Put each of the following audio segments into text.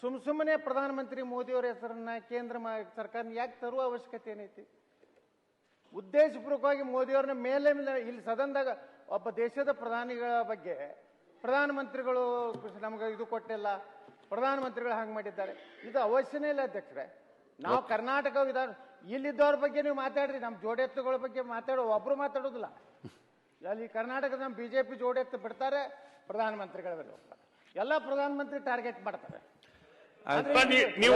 ಸುಮ್ ಸುಮ್ಮನೆ ಪ್ರಧಾನಮಂತ್ರಿ ಮೋದಿಯವರ ಹೆಸರನ್ನ ಕೇಂದ್ರ ಸರ್ಕಾರ ಯಾಕೆ ತರುವ ಅವಶ್ಯಕತೆ ಏನೈತಿ? ಉದ್ದೇಶಪೂರ್ವಕವಾಗಿ ಮೋದಿಯವ್ರನ್ನ ಮೇಲೆ ಮೇಲೆ ಇಲ್ಲಿ ಸದನದಾಗ ಒಬ್ಬ ದೇಶದ ಪ್ರಧಾನಿಗಳ ಬಗ್ಗೆ ಪ್ರಧಾನಮಂತ್ರಿಗಳು ನಮ್ಗೆ ಇದು ಕೊಟ್ಟಿಲ್ಲ ಪ್ರಧಾನಮಂತ್ರಿಗಳು ಹಂಗೆ ಮಾಡಿದ್ದಾರೆ. ಇದು ಅವಶ್ಯನೇ ಇಲ್ಲ ಅಧ್ಯಕ್ಷರೇ. ನಾವು ಕರ್ನಾಟಕ ವಿಧಾನ ಇಲ್ಲಿದ್ದವ್ರ ಬಗ್ಗೆ ನೀವು ಮಾತಾಡ್ರಿ ನಮ್ಮ ಜೋಡೆತ್ತುಗಳ ಬಗ್ಗೆ ಮಾತಾಡೋ ಒಬ್ರು ಮಾತಾಡೋದಿಲ್ಲ. ಅಲ್ಲಿ ಕರ್ನಾಟಕದ ನಮ್ಮ ಬಿಜೆಪಿ ಜೋಡೆತ್ತು ಬಿಡ್ತಾರೆ ಪ್ರಧಾನಮಂತ್ರಿಗಳ ಮೇಲೆ ಹೋಗ್ತಾರೆ ಎಲ್ಲ ಪ್ರಧಾನಮಂತ್ರಿ ಟಾರ್ಗೆಟ್ ಮಾಡ್ತಾರೆ. ನೀವು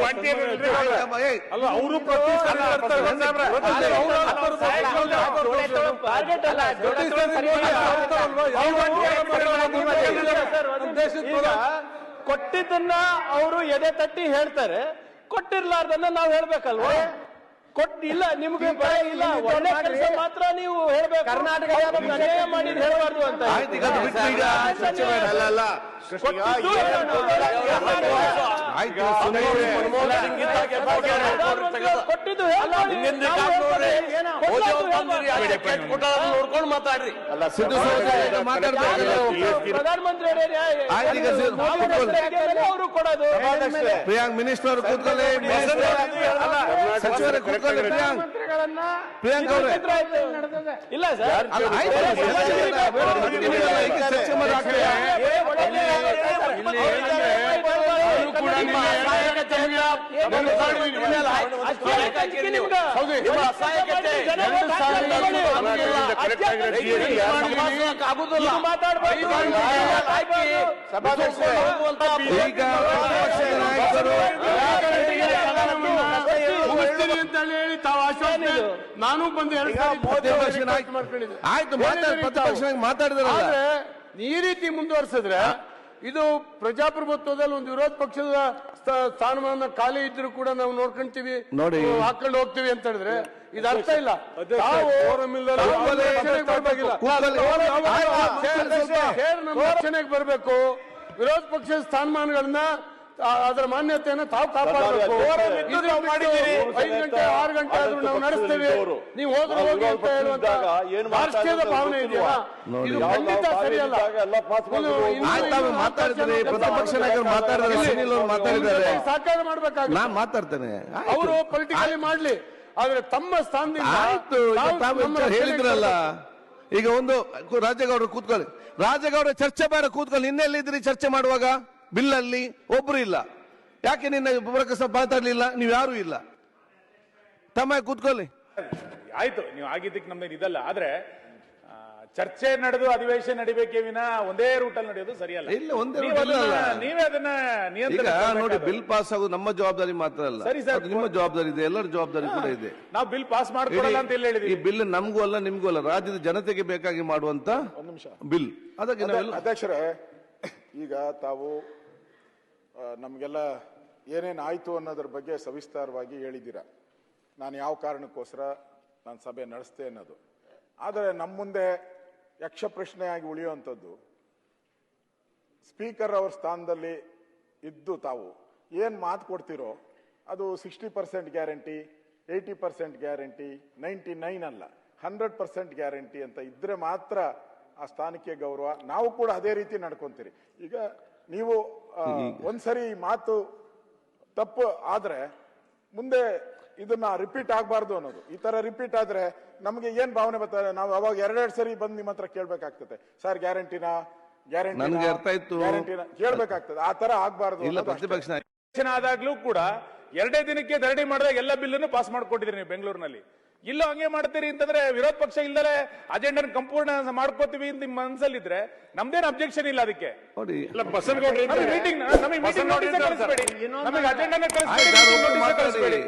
ಅಲ್ಲ ಅವರು ಕೊಟ್ಟಿದ್ದನ್ನ ಅವರು ಎದೆ ತಟ್ಟಿ ಹೇಳ್ತಾರೆ. ಕೊಟ್ಟಿರ್ಲಾರ್ದನ್ನ ನಾವು ಹೇಳ್ಬೇಕಲ್ವಾ? ಕೊಟ್ ಇಲ್ಲ ನಿಮ್ಗೆ ಭಯ ಇಲ್ಲ. ಒಳ್ಳೆ ಕೆಲಸ ಮಾತ್ರ ನೀವು ಹೇಳ್ಬೇಕು. ಕರ್ನಾಟಕ ಅನ್ಯಾಯ ಮಾಡಿದ್ ಹೇಳ್ಬಾರ್ದು ಅಂತ ಕೊಟ್ಟಿದ್ದು. ನೋಡ್ಕೊಂಡು ಮಾತಾಡ್ರಿ. ಅಲ್ಲ ಸಿದ್ದು ಪ್ರಧಾನಮಂತ್ರಿ ಕೊಡೋದು ಪ್ರಿಯಾಂಕ್ ಮಿನಿಸ್ಟರ್ ಅವರು ಕೂತ್ಕೊಳ್ಳಿ ಸಚಿವರೇ ಕೂತ್ಕೊಳ್ಳಿ ಪ್ರಿಯಾಂಕ್ ಪ್ರಿಯಾಂಕ್ ಅವರೇ ಇಲ್ಲ ಸರ್ ಅಲ್ಲ ನಾನು ಬಂದು ಆಯ್ತು ಮಾತಾಡಿ ಪ್ರತಿಪಕ್ಷ ನಾಯಕ ಮಾತಾಡಿದ್ರಲ್ಲ. ಆದ್ರೆ ಈ ರೀತಿ ಮುಂದುವರಿಸಿದ್ರೆ ಇದು ಪ್ರಜಾಪ್ರಭುತ್ವದಲ್ಲಿ ಒಂದು ವಿರೋಧ ಪಕ್ಷದ ಸ್ಥ- ಸ್ಥಾನಮಾನ ಖಾಲಿ ಇದ್ರು ಕೂಡ ನಾವು ನೋಡ್ಕೊಂತೀವಿ. ನೋಡಿ. ನಾವು ಹಾಕೊಂಡು ಹೋಗ್ತೀವಿ ಅಂತ ಹೇಳಿದ್ರೆ ಇದು ಅರ್ಥ ಇಲ್ಲ. ರಕ್ಷಣೆಗೆ ಬರಬೇಕು. ವಿರೋಧ ಪಕ್ಷದ ಸ್ಥಾನಮಾನಗಳನ್ನ ಅದರ ಮಾನ್ಯತೆಯನ್ನು ತಾವು ಕಾಪಾಡಬೇಕು. ಗಂಟೆ ಆರು ಗಂಟೆ ಆದ್ರೂ ನಾವು ನಡೆಸ್ತೇವೆ. ನೀವು ಹೋದ್ರೆ ಹೋಗಿ ಅಂತ ಹೇಳುವಂತ ರಾಷ್ಟ್ರೀಯದ ಭಾವನೆ ಇದೆಯಲ್ಲ? ಇದು ಖಂಡಿತ ಸರಿಯಲ್ಲ ಮಾತಾಡ್ತಾರೆ. ಪ್ರತಿಪಕ್ಷ ನಾಯಕರು ಮಾತಾಡಿದ್ರೆ ಸುನಿಲ್ ಅವರು ಮಾತಾಡಿದ್ದಾರೆ ಸಾಕಾರ ಮಾಡ್ಬೇಕಾಗುತ್ತೆ. ನಾನ್ ಮಾತಾಡ್ತೇನೆ. ಅವರು ಪೊಲಿಟಿಕಲಿ ಮಾಡ್ಲಿ. ಆದ್ರೆ ತಮ್ಮ ಸ್ಥಾನದಿಂದ ಆಯ್ತು ಹೇಳಿದ್ರಲ್ಲ. ಈಗ ಒಂದು ರಾಜೇಗೌಡರು ಕೂತ್ಕೊಳ್ಳಿ. ರಾಜೇಗೌಡ ಚರ್ಚೆ ಬೇರೆ ಕೂತ್ಕೊಳ್ಳಿ. ನಿನ್ನೆಲ್ಲಿದ್ರಿ ಚರ್ಚೆ ಮಾಡುವಾಗ? ಬಿಲ್ಲಲ್ಲಿ. ಒಬ್ರು ಇಲ್ಲ. ಯಾಕೆ ನಿನ್ನ ಪ್ರಕಾಶ ಮಾತಾಡ್ಲಿಲ್ಲ? ನೀವು ಯಾರು ಇಲ್ಲ. ತಮ್ಮ ಕೂತ್ಕೊಳ್ಳಿ? ಆಯ್ತು ನೀವು ಆಗಿದ್ದಕ್ಕೆ ನಮ್ದೇನು ಇದಲ್ಲ. ಆದ್ರೆ ಚರ್ಚೆ ನಡೆದು ಅಧಿವೇಶನ ನಡಿಬೇಕೇ ವಿನ ಒಂದೇ ರೂಟ್ ಅಲ್ಲಿ ನಡೆಯೋದು ಸರಿಯಲ್ಲ. ಇಲ್ಲ, ಒಂದೇ ನೀವು ಅದನ್ನ- ನಿಯಂತ್ರಣ ನೋಡಿ ಬಿಲ್ ಪಾಸ್ ಆಗೋದು ನಮ್ಮ ಜವಾಬ್ದಾರಿ ಮಾತ್ರ ಅಲ್ಲ. ಸರಿ ಸರ್. ನಿಮ್ಮ ಜವಾಬ್ದಾರಿ ಇದೆ ಎಲ್ಲರ ಜವಾಬ್ದಾರಿ ಕೂಡ ಇದೆ. ನಾವು ಬಿಲ್ ಪಾಸ್ ಮಾಡ್ಕೊಡಲ್ಲ ಅಂತ ಹೇಳಿ ಈ ಬಿಲ್ ನಮಗೂ ಅಲ್ಲ ನಿಮಗೂ ಅಲ್ಲ. ರಾಜ್ಯದ ಜನತೆಗೆ ಬೇಕಾಗಿ ಮಾಡುವಂತ ಬಿಲ್. ಅದಕ್ಕೆ ಅಧ್ಯಕ್ಷರೇ ಈಗ ತಾವು ನಮಗೆಲ್ಲ ಏನೇನು ಆಯಿತು ಅನ್ನೋದ್ರ ಬಗ್ಗೆ ಸವಿಸ್ತಾರವಾಗಿ ಹೇಳಿದ್ದೀರಾ. ನಾನು ಯಾವ ಕಾರಣಕ್ಕೋಸ್ಕರ ನಾನು ಸಭೆ ನಡೆಸ್ತೆ ಅನ್ನೋದು. ಆದರೆ ನಮ್ಮ ಮುಂದೆ ಯಕ್ಷ ಪ್ರಶ್ನೆಯಾಗಿ ಉಳಿಯುವಂಥದ್ದು, ಸ್ಪೀಕರ್ ಅವ್ರ ಸ್ಥಾನದಲ್ಲಿ ಇದ್ದು ತಾವು ಏನು ಮಾತು ಕೊಡ್ತಿರೋ ಅದು sixty percent guarantee, eighty percent guarantee, ninety nine ಅಲ್ಲ, ಹಂಡ್ರೆಡ್ ಪರ್ಸೆಂಟ್ ಗ್ಯಾರಂಟಿ ಅಂತ ಇದ್ರೆ ಮಾತ್ರ ಆ ಸ್ಥಾನಕ್ಕೆ ಗೌರವ. ನಾವು ಕೂಡ ಅದೇ ರೀತಿ ನಡ್ಕೊಂತೀರಿ. ಈಗ ನೀವು ಒಂದ್ಸರಿ ಮಾತು ತಪ್ಪು ಆದ್ರೆ ಮುಂದೆ ಇದನ್ನ ರಿಪೀಟ್ ಆಗಬಾರ್ದು ಅನ್ನೋದು. ಈ ತರ ರಿಪೀಟ್ ಆದ್ರೆ ನಮಗೆ ಏನ್ ಭಾವನೆ ಬರ್ತದೆ? ನಾವು ಅವಾಗ ಎರಡೆರಡು ಸರಿ ಬಂದು ನಿಮ್ಮ ಹತ್ರ ಕೇಳ್ಬೇಕಾಗ್ತದೆ. ಸರ್ ಗ್ಯಾರಂಟಿನಾ ಗ್ಯಾರಂಟಿ ನನ್ಗೆ ಅರ್ಥ ಆಯ್ತು. ಗ್ಯಾರಂಟಿನ ಕೇಳ್ಬೇಕಾಗ್ತದೆ. ಆ ತರ ಆಗ್ಬಾರ್ದು ಆದಾಗ್ಲೂ ಕೂಡ ಎರಡೇ ದಿನಕ್ಕೆ ಧರಣಿ ಮಾಡಿದಾಗ ಎಲ್ಲ ಬಿಲ್ಲನ್ನು ಪಾಸ್ ಮಾಡ್ಕೊಟ್ಟಿದ್ರಿ ನೀವು ಬೆಂಗಳೂರಿನಲ್ಲಿ. ಇಲ್ಲೂ ಹಂಗೆ ಮಾಡ್ತೀರಿ ಅಂತಂದ್ರೆ ವಿರೋಧ ಪಕ್ಷ ಇಲ್ಲದೆ ಅಜೆಂಡನ್ ಸಂಪೂರ್ಣ ಮಾಡ್ಕೋತೀವಿ ಅಂತ ನಿಮ್ಮ ಮನಸ್ಸಲ್ಲಿದ್ರೆ ನಮ್ದೇನು ಅಬ್ಜೆಕ್ಷನ್ ಇಲ್ಲ ಅದಕ್ಕೆ. ನೋಡಿ. ಮೀಟಿಂಗ್ ನಮಗೆ ಮೀಟಿಂಗ್ ನೋಟಿಸ್ ಕಳಿಸ್ಬೇಡಿ. ನಮಗೆ ಅಜೆಂಡನ ಕಳಿಸ್ಬೇಡಿ.